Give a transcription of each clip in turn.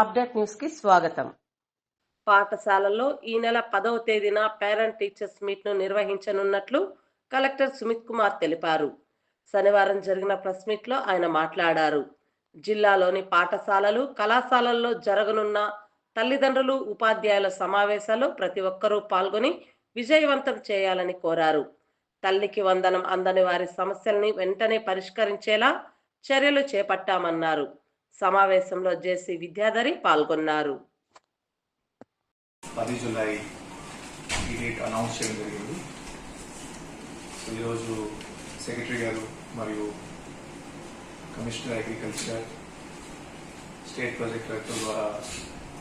Update న్యూస్కి స్వాగతం. పాఠశాలల్లో ఈ నెల పదవ తేదీన పేరెంట్ టీచర్స్ మీట్ను నిర్వహించనున్నట్లు కలెక్టర్ సుమిత్ కుమార్ తెలిపారు. శనివారం జరిగిన ప్రెస్ మీట్లో ఆయన మాట్లాడారు. జిల్లాలోని పాఠశాలలు కళాశాలల్లో జరగనున్న తల్లిదండ్రులు ఉపాధ్యాయుల సమావేశాలు ప్రతి ఒక్కరూ పాల్గొని విజయవంతం చేయాలని కోరారు. తల్లికి వందనం అందని వారి సమస్యల్ని వెంటనే పరిష్కరించేలా చర్యలు చేపట్టామన్నారు. సమావేశంలో జేసి విద్యాధరి పాల్గొన్నారు. పది జులై ఈ డేట్ అనౌన్స్ చేయడం జరిగింది. సో ఈరోజు సెక్రటరీ గారు మరియు commissioner agriculture state project director ద్వారా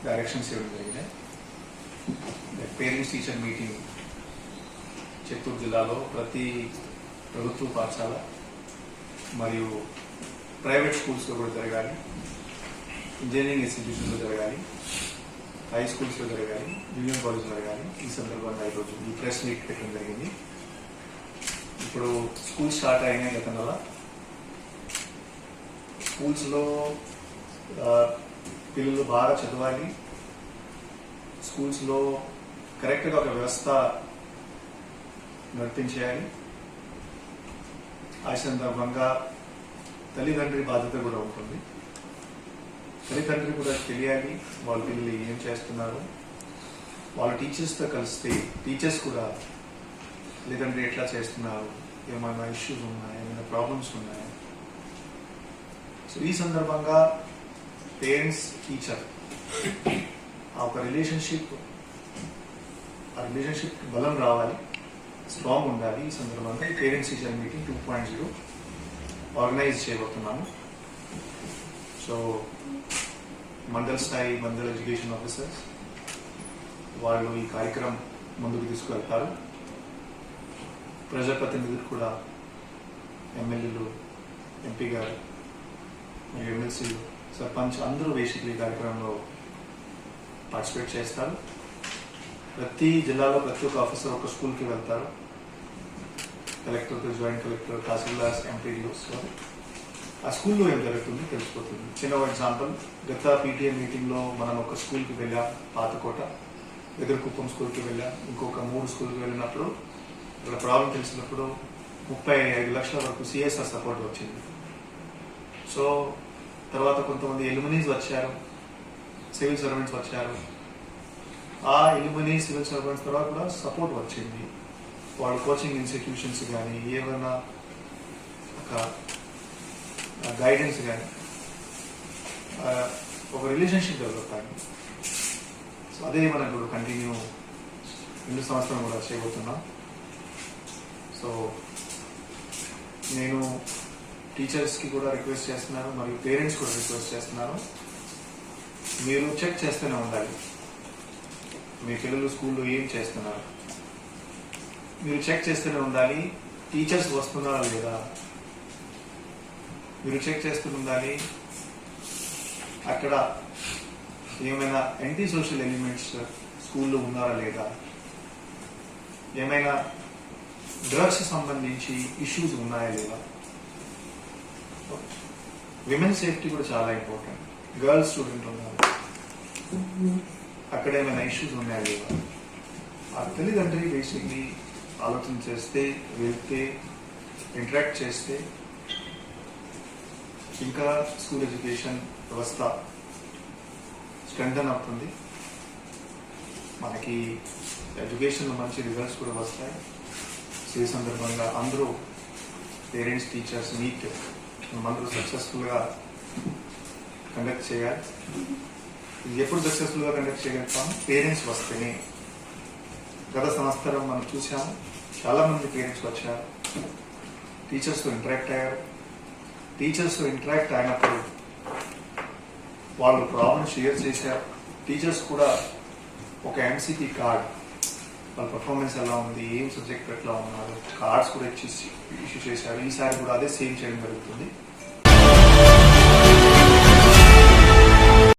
డైరెక్షన్స్ ఇవ్వడం జరిగినాయి. పేరెంట్స్ టీచర్ మీటింగ్ చిత్తూరు జిల్లాలో ప్రతి ప్రభుత్వ పాఠశాల మరియు ప్రైవేట్ స్కూల్స్లో కూడా జరగాలి. ఇంజనీరింగ్ ఇన్స్టిట్యూషన్లో జరగాలి హై స్కూల్స్లో జరగాలి జూనియర్ కాలేజ్ జరగాలి. ఈ సందర్భంగా ఈరోజు ఈ ప్రెస్ మీట్ పెట్టడం జరిగింది. ఇప్పుడు స్కూల్ స్టార్ట్ అయినాయి గత నెల స్కూల్స్లో పిల్లలు బాగా చదవాలి. స్కూల్స్లో కరెక్ట్గా ఒక వ్యవస్థ నడిపించేయాలి. ఆ సందర్భంగా తల్లిదండ్రి బాధ్యత కూడా ఉంటుంది. తల్లిదండ్రులు కూడా తెలియాలి వాళ్ళ పిల్లలు ఏం చేస్తున్నారు. వాళ్ళ టీచర్స్తో కలిస్తే టీచర్స్ కూడా తల్లిదండ్రులు ఎట్లా చేస్తున్నారు? ఏమైనా ఇష్యూస్ ఉన్నాయా? ఏమైనా ప్రాబ్లమ్స్ ఉన్నాయా? సో ఈ సందర్భంగా పేరెంట్స్ టీచర్ ఆ ఒక రిలేషన్షిప్ ఆ రిలేషన్షిప్ బలం రావాలి స్ట్రాంగ్ ఉండాలి. ఈ సందర్భంగా ఈ parents teacher meeting two point zero organise చేయబోతున్నాము. సో మండల స్థాయి మండల్ ఎడ్యుకేషన్ ఆఫీసర్స్ వాళ్ళు ఈ కార్యక్రమం ముందుకు తీసుకువెళ్తారు. ప్రజాప్రతినిధులు కూడా ఎమ్మెల్యేలు ఎంపీ గారు మరియు ఎమ్మెల్సీలు సర్పంచ్ అందరూ బేసిక్లీ ఈ కార్యక్రమంలో పార్టిసిపేట్ చేస్తారు. ప్రతి జిల్లాలో ప్రతి ఒక్క ఆఫీసర్ ఒక స్కూల్కి వెళ్తారు. కలెక్టర్ జాయింట్ కలెక్టర్ తహసీల్దార్స్ ఎంపీలు సో ఆ స్కూల్లో ఏం జరుగుతుంది తెలిసిపోతుంది చిన్న ఎగ్జాంపుల్ గత పీటీఏ మీటింగ్లో మనం ఒక స్కూల్కి వెళ్ళాం పాతకోట ఎదురుకుప్పం స్కూల్కి వెళ్ళాం ఇంకొక మూడు స్కూల్కి వెళ్ళినప్పుడు ఇక్కడ ప్రాబ్లం తెలిసినప్పుడు ముప్పై ఐదు లక్షల వరకు సిఎస్ఆర్ సపోర్ట్ వచ్చింది. సో తర్వాత కొంతమంది ఎలిమినీస్ వచ్చారు సివిల్ సర్వెంట్స్ వచ్చారు. ఆ ఎలిమినీ సివిల్ సర్వెంట్స్ తర్వాత కూడా సపోర్ట్ వచ్చింది. వాళ్ళ కోచింగ్ ఇన్స్టిట్యూషన్స్ కానీ ఏమైనా ఒక గైడెన్స్ కానీ ఒక రిలేషన్షిప్ డెవలప్ కానీ. సో అదే మనం ఇప్పుడు కంటిన్యూ రెండు సంవత్సరం కూడా చేయబోతున్నాం. సో నేను టీచర్స్కి కూడా రిక్వెస్ట్ చేస్తున్నాను మరియు పేరెంట్స్ కూడా రిక్వెస్ట్ చేస్తున్నాను. మీరు చెక్ చేస్తూనే ఉండాలి. మీ పిల్లలు స్కూల్లో ఏం చేస్తున్నారు? మీరు చెక్ చేస్తూనే ఉండాలి టీచర్స్ వస్తున్నారా లేదా? మీరు చెక్ చేస్తూ ఉండాలి అక్కడ ఏమైనా యాంటీ సోషల్ ఎలిమెంట్స్ స్కూల్లో ఉన్నారా లేదా? ఏమైనా డ్రగ్స్ సంబంధించి ఇష్యూస్ ఉన్నాయా లేదా? విమెన్ సేఫ్టీ కూడా చాలా ఇంపార్టెంట్ గర్ల్స్ స్టూడెంట్ ఉన్నారు. అక్కడ ఏమైనా ఇష్యూస్ ఉన్నాయా లేదా? ఆ తల్లిదండ్రి బేసిక్లీ ఆలోచన చేస్తే వెళ్తే ఇంటరాక్ట్ చేస్తే ఇంకా స్కూల్ ఎడ్యుకేషన్ వ్యవస్థ స్ట్రెంథన్ అవుతుంది. మనకి ఎడ్యుకేషన్లో మంచి రిజల్ట్స్ కూడా వస్తాయి. సో ఈ సందర్భంగా అందరూ పేరెంట్స్ టీచర్స్ మీట్ అందరూ సక్సెస్ఫుల్గా కండక్ట్ చేయాలి. ఇది ఎప్పుడు సక్సెస్ఫుల్గా కండక్ట్ చేయగలుగుతాం పేరెంట్స్ వస్తేనే. గత సంవత్సరం మనం చూసాము చాలా మంది పేరెంట్స్ వచ్చారు టీచర్స్తో ఇంటరాక్ట్ అయ్యారు. టీచర్స్తో ఇంటరాక్ట్ అయినప్పుడు వాళ్ళు ప్రాబ్లమ్ షేర్ చేశారు. టీచర్స్ కూడా ఒక ఎంసీపీ కార్డ్ వాళ్ళ పర్ఫార్మెన్స్ ఎలా ఉంది ఏం సబ్జెక్ట్ ఎట్లా ఉన్నారు కార్డ్స్ కూడా ఇచ్చి ఇష్యూ చేశారు. ఈసారి కూడా అదే సేమ్ చేయడం జరుగుతుంది.